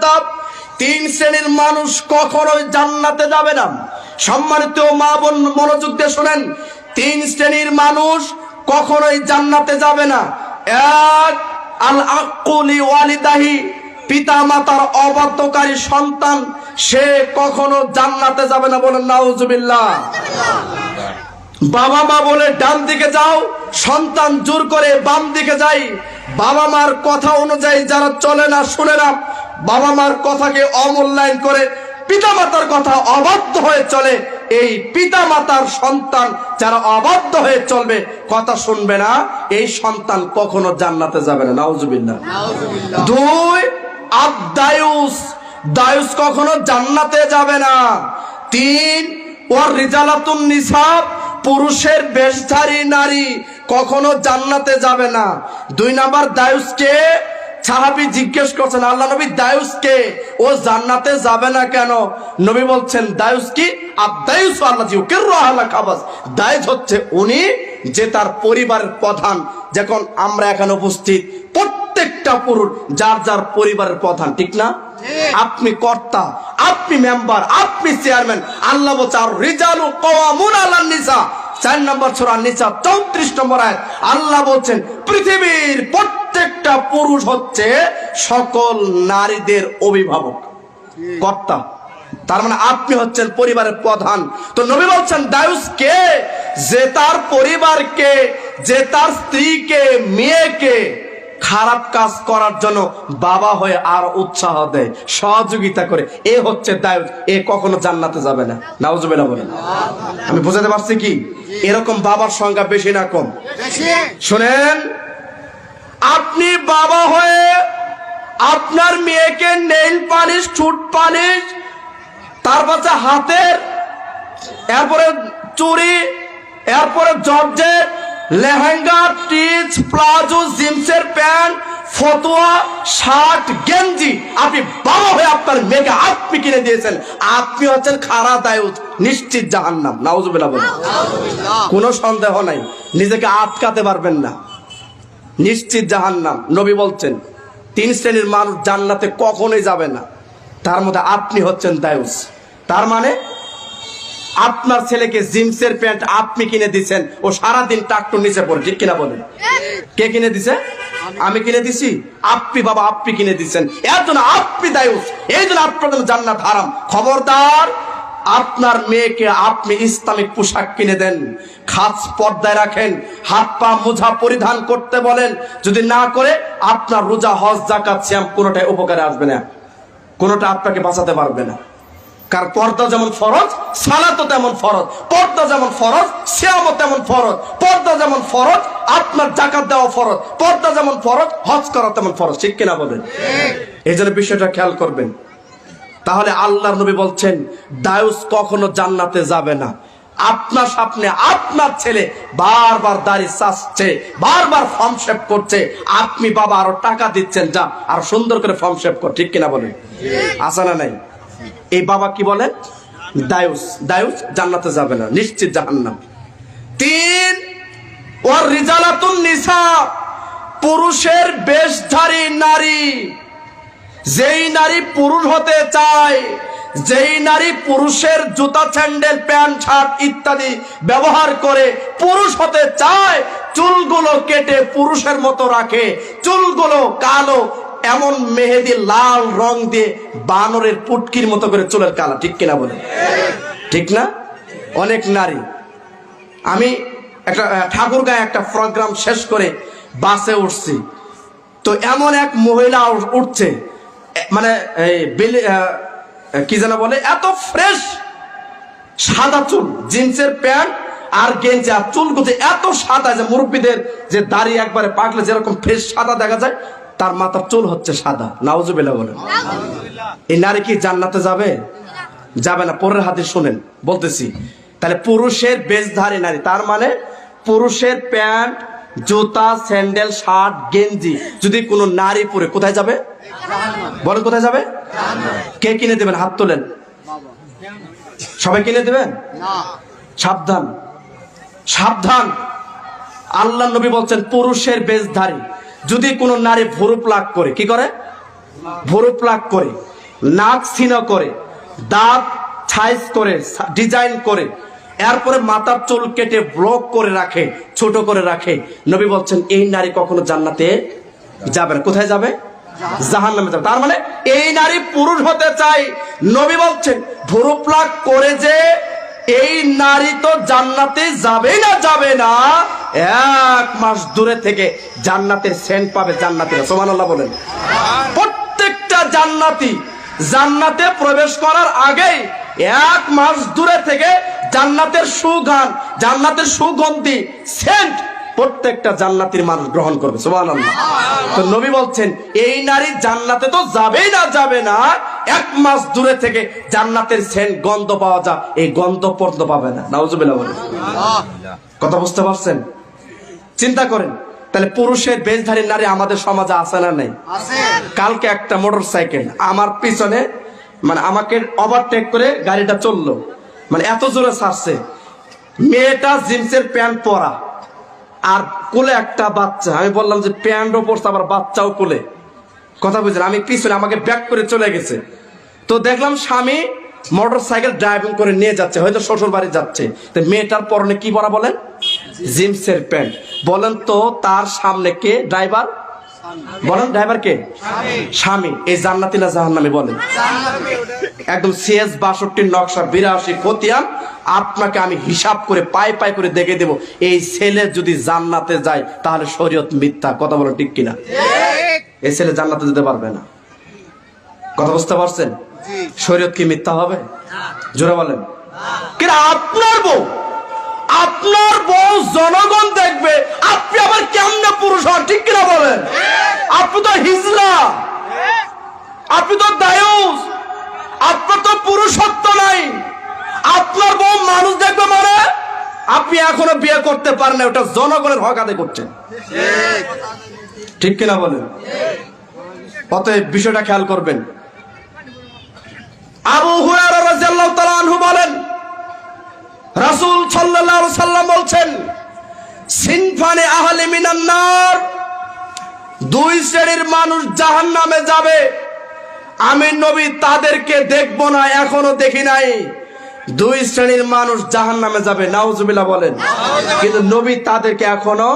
কেতাব তিন শ্রেণির মানুষ কখনোই জান্নাতে যাবে না। সম্মানিত মা বোন, মনোযোগ দিয়ে শোনেন। তিন শ্রেণির মানুষ কখনোই জান্নাতে যাবে না। এক আল আকুলি ওয়ালিদাহি পিতা মাতার অবাধ্যকারী সন্তান, সে কখনো জান্নাতে যাবে না বলেন নাউজুবিল্লাহ। বাবা মা বলে ডান দিকে যাও, সন্তান জোর করে বাম দিকে যাই। বাবা মার কথা অনুযায়ী যারা চলে না, শুনে না বাবা মার কথাকে অমূল্যায়ন করে পিতা মাতার কথা অবাধ্য হয়ে চলে। এই পিতা মাতার সন্তান যারা অবাধ্য হয়ে চলবে কথা শুনবে না এই সন্তান কখনো জান্নাতে যাবে না। নাউজুবিল্লাহ। দুই আদায়ুস দায়ুস কখনো জান্নাতে যাবে না। তিন ওর রিজালাতুন নিসাব পুরুষের বেশধারী নারী কখনো জান্নাতে যাবে না। দুই নাম্বার দায়ুসকে সাহাবি জিজ্ঞেস করছেন আল্লাহ নবী দায়ুসকে ও জান্নাতে যাবে না কেন? নবী বলছেন দায়ুস কি? আদায়ুস আল্লাহ জি ওকে খাবাস দায়ুস হচ্ছে উনি যে তার পরিবারের প্রধান। যখন আমরা এখানে উপস্থিত প্রত্যেকটা পুরুষ যার যার পরিবারের প্রধান ঠিক না? আপনি কর্তা আপনি মেম্বার আপনি চেয়ারম্যান। আল্লাহ বলছে আর রিজালু কওয়ামুন আলান নিসা। চার নম্বর ছোড়া নিচা চৌত্রিশ নম্বর আয়াত। আল্লাহ বলছেন পৃথিবীর প্রত্যেকটা পুরুষ হচ্ছে সকল নারীদের অভিভাবক কর্তা। তার মানে আপনি হচ্ছেন পরিবারের প্রধান। তো নবী বলছেন দায়ুস কে যে তার পরিবারকে যে তার স্ত্রীকে মেয়েকে খারাপ কাজ করার জন্য বাবা হয়ে আর উৎসাহ দেয় সহযোগিতা করে এ হচ্ছে দায়ুস এ কখনো জান্নাতে যাবে না। নাউজুবিল্লাহ বলেন। আমি বোঝাতে পারছি কি? এরকম বাবার সংখ্যা বেশি না কম? শোনেন আপনি বাবা হয়ে আপনার মেয়েকে নেইল পালিশ ঠুট পালিশ তার পাশে হাতের এরপরে চুড়ি এরপরে জর্জেট লেহেঙ্গা টিচ প্লাজো জিন্সের প্যান্ট ফতোয়া শার্ট গেঞ্জি। আপনি বাবা হয়ে আপনার মেয়েকে আপনি কিনে দিয়েছেন। আপনি হচ্ছেন খারা দায়ুত নিশ্চিত জাহান্নাম। নাউজুবিল্লাহ। কোনো সন্দেহ নাই। নিজেকে আটকাতে পারবেন না। নিশ্চিত জাহান্নাম। নবী বলছেন, তিন শ্রেণির মানুষ জান্নাতে কখনোই যাবে না। তার মধ্যে আপনি হচ্ছেন দায়ুস। তার মানে আপনার ছেলেকে জিন্সের প্যান্ট আপনি কিনে দিচ্ছেন ও সারাদিন টাকটু নিচে পড়ে, ঠিক কিনা বলেন? কে কিনে দিছে? আমি কিনে দিছি। আপনি বাবা, আপনি কিনে দিচ্ছেন এর জন্য আপনি দায়ুস। এই জন্য আপনার জান্নাত হারাম। খবরদার আপনার মেয়েকে আপনি ইসলামিক পোশাক কিনে দেন খাস পর্দায় রাখেন হাত পা মোজা পরিধান করতে বলেন যদি না করে আপনার রোজা হজ জাকাত শ্যাম কোনোটাই উপকারে আসবে না কোনোটা আপনাকে বাঁচাতে পারবে না। কার পর্দা যেমন ফরজ সালাতও তেমন ফরজ পর্দা যেমন ফরজ শ্যামও তেমন ফরজ পর্দা যেমন ফরজ আপনার জাকাত দেওয়া ফরজ পর্দা যেমন ফরজ হজ করা তেমন ফরজ ঠিক কিনা বলেন? এই জন্য বিষয়টা খেয়াল করবেন। তাহলে আল্লাহর নবী বলছেন দায়ুস কখনো জান্নাতে যাবে না। আপনার সামনে আপনার ছেলে বারবার দাড়ি চাচ্ছে বারবার ফর্ম শেপ করছে। আপনি বাবা আরও টাকা দিচ্ছেন যা আর সুন্দর করে ফর্ম শেপ কর ঠিক কিনা বলেন? আসে না নাই? এই বাবা কি বলে? দায়ুস দায়ুস জান্নাতে যাবে না নিশ্চিত জাহান্নাম। তিন ওর রিজালাতুন নিসা পুরুষের বেশধারী নারী। যেই নারী পুরুষ হতে চায়, যেই নারী পুরুষের জুতা, স্যান্ডেল, প্যান্ট, শার্ট ইত্যাদি ব্যবহার করে পুরুষ হতে চায়, চুলগুলো কেটে পুরুষের মতো রাখে। চুলগুলো কালো, এমন মেহেদি, লাল রং দিয়ে বানরের পুটকির মতো করে চুলের কালা, ঠিক কিনা বলে ঠিক না? অনেক নারী। আমি একটা ঠাকুর গায়ে একটা প্রোগ্রাম শেষ করে বাসে উঠছি। তো এমন এক মহিলা উঠছে। মানে কি যেন বলে, এত ফ্রেশ সাদা চুল, জিন্সের প্যান্ট আর গেঞ্জি। আর চুল গুছে এত সাদা যে মুরব্বীদের যে দাড়ি একবারে পাকলে যেরকম ফ্রেশ সাদা দেখা যায়, তার মাথার চুল হচ্ছে সাদা। নাউজুবিল্লাহ বলেন। এই নারী কি জান্নাতে যাবে? যাবে না। পরের হাতে শুনেন। বলতেছি, তাহলে পুরুষের বেশধারী নারী, তার মানে পুরুষের প্যান্ট, জুতা, স্যান্ডেল, শার্ট, গেঞ্জি, যদি কোনো নারী পরে কোথায় যাবে? বলেন কোথায় যাবে? কে কিনে দেবেন? হাত তোলেন। সবাই কিনে দেবেন? সাবধান। সাবধান। আল্লাহ নবী বলছেন, পুরুষের বেশধারী। যদি কোনো নারী ভুরুপ লাগ করে, কি করে? ভুরুপ লাগ করে, নাক ছিনা করে, দাঁত ছাইজ করে, ডিজাইন করে, এরপরে মাথার চুল কেটে ব্লক করে রাখে, ছোট করে রাখে, নবী বলছেন, এই নারী কখনো জান্নাতে যাবে না। কোথায় যাবে? জাহান নামে যাবে। তার মানে এই নারী পুরুষ হতে চাই। নবী বলছেন করে যে এই নারী তো জান্নাতে যাবে না যাবে না। এক মাস দূরে থেকে জান্নাতের সেন্ট পাবে জান্নাতিরা সোমানাল্লাহ বলেন। প্রত্যেকটা জান্নাতি জান্নাতে প্রবেশ করার আগেই এক মাস দূরে থেকে জান্নাতের সুগান, জান্নাতের সুগন্ধি সেন্ট প্রত্যেকটা জান্নাতির মানুষ গ্রহণ করবে তো নবী বলছেন এই নারী জান্নাতে তো যাবেই না যাবে না। এক মাস দূরে থেকে জান্নাতের সেন্ট গন্ধ পাওয়া যায় এই গন্ধ পর্যন্ত পাবে না। নাউজুবিল্লাহ বলেন। কথা বুঝতে পারছেন? চিন্তা করেন তাহলে পুরুষের বেশধারী নারী আমাদের সমাজে আছে না নেই? কালকে একটা মোটর সাইকেল আমার পিছনে মানে আমাকে ওভারটেক করে গাড়িটা চলল। মানে এত জোরে ছাড়ছে। মেয়েটা জিন্সের প্যান্ট পরা। আর কোলে একটা বাচ্চা। আমি বললাম যে প্যান্টও পড়ছে আবার বাচ্চাও কোলে। কথা বুঝলেন? আমি পিছনে, আমাকে ব্যাক করে চলে গেছে। তো দেখলাম স্বামী মোটর সাইকেল ড্রাইভিং করে নিয়ে যাচ্ছে, হয়তো শ্বশুর বাড়ি যাচ্ছে। তো মেয়েটার পরনে কি পরা বলেন? জিন্সের প্যান্ট। বলেন তো, তার সামনে কে? ড্রাইভার? বলেন ড্রাইভার কে? স্বামী। এই জান্নাতি না জাহান্নামী বলেন? একদম সিএস বাষট্টির নকশা বিরাশি খতিয়ান। আপনাকে আমি হিসাব করে পাই পাই করে দেখে দেব। এই ছেলে যদি জান্নাতে যায় তাহলে শরীয়ত মিথ্যা। কথা বলেন ঠিক কিনা? এই ছেলে জান্নাতে যেতে পারবে না। কথা বুঝতে পারছেন? শরীয়ত কি মিথ্যা হবে? জোরে বলেন। আপনার বউ? আপনার বউ জনগণ দেখবে, আপনি আবার কেমনে পুরুষ হন, ঠিক কিনা বলেন? আপনি তো হিজলা আপনি তো দায়ুস, আপনার তো পুরুষত্ব নাই। আপনার বউ মানুষ দেখবে মানে আপনি এখনও বিয়ে করতে পারেন ওটা জনগণের হক আদায় করছেন। ঠিক কিনা বলেন? অতএব বিষয়টা খেয়াল করবেন। আবু সাল্লাম বলছেন, সিনফানে আহলে মিনান নার, দুই শ্রেণির মানুষ জাহান্নামে যাবে। আমি নবী তাদেরকে দেখব না, এখনও দেখি নাই। দুই শ্রেণির মানুষ জাহান্নামে যাবে, নাউজুবিল্লাহ বলেন। কিন্তু নবী তাদেরকে এখনও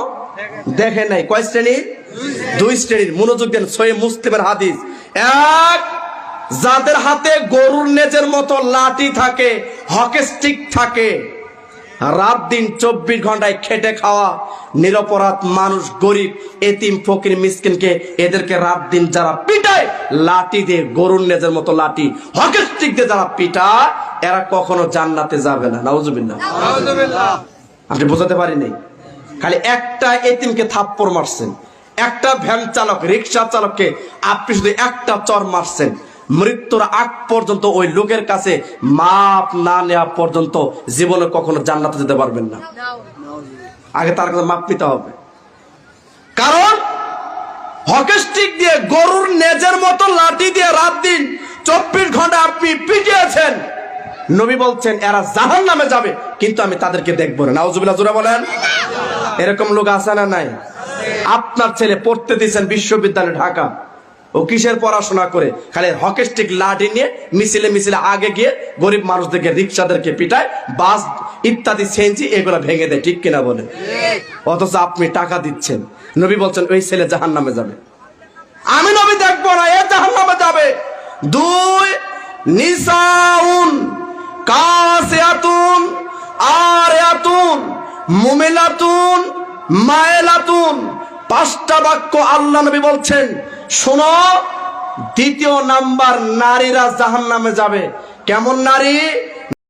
দেখে নাই। কয় শ্রেণির? দুই শ্রেণির। মনোযোগ দেন সহি মুসলিমের হাদিস। এক, যাদের হাতে গরুর নেজের মতো লাঠি থাকে হকি স্টিক থাকে রাত দিন চব্বিশ ঘন্টায় খেটে খাওয়া নিরপরাধ মানুষ গরিব এতিম ফকির মিসকিনকে এদেরকে রাত দিন যারা পিটায় লাঠি দিয়ে গরুর নেজের মতো লাঠি হকি স্টিক দিয়ে যারা পিটা এরা কখনো জান্নাতে যাবে না। নাউজুবিল্লাহ। আপনি বোঝাতে পারিনি খালি একটা এতিমকে থাপ্পড় মারছেন। একটা ভ্যান চালক রিক্সা চালককে আপনি শুধু একটা চর মারছেন। মৃত্যুর আগ পর্যন্ত ওই লোকের কাছে মাপ না নেওয়া পর্যন্ত জীবনে কখনো জান্নাতে যেতে পারবেন না। আগে তার কাছে মাপ নিতে হবে। কারণ হকেস্টিক দিয়ে গরুর নেজের মতো লাঠি দিয়ে রাত দিন চব্বিশ ঘণ্টা আপনি পিটিয়েছেন। নবী বলছেন, এরা জাহান নামে যাবে। কিন্তু আমি তাদেরকে দেখব না। বলেন। এরকম লোক আছে না নাই? আপনার ছেলে পড়তে দিয়েছেন বিশ্ববিদ্যালয়ে ঢাকা। ও কিসের পড়াশোনা করে? খালি হকেস্টিক লাঠি নিয়ে মিছিলে মিছিলে আগে গিয়ে গরিব মানুষদেরকে, রিক্সাদেরকে পিটায়, বাস ইত্যাদি সেঞ্চি এগুলো ভেঙে দেয়, ঠিক কিনা বলে অথচ আপনি টাকা দিচ্ছেন। নবী বলছেন, ওই ছেলে জাহান নামে যাবে। আমি নবী দেখব না, এ জাহান নামে যাবে। দুই, নিসাউন, কাসিয়াতুন, আরিয়াতুন মুমিলাতুন মায়েলাতুন। পাঁচটা বাক্য আল্লাহ নবী বলছেন শোনো দ্বিতীয় নাম্বার নারীরা জাহান নামে যাবে। কেমন নারী?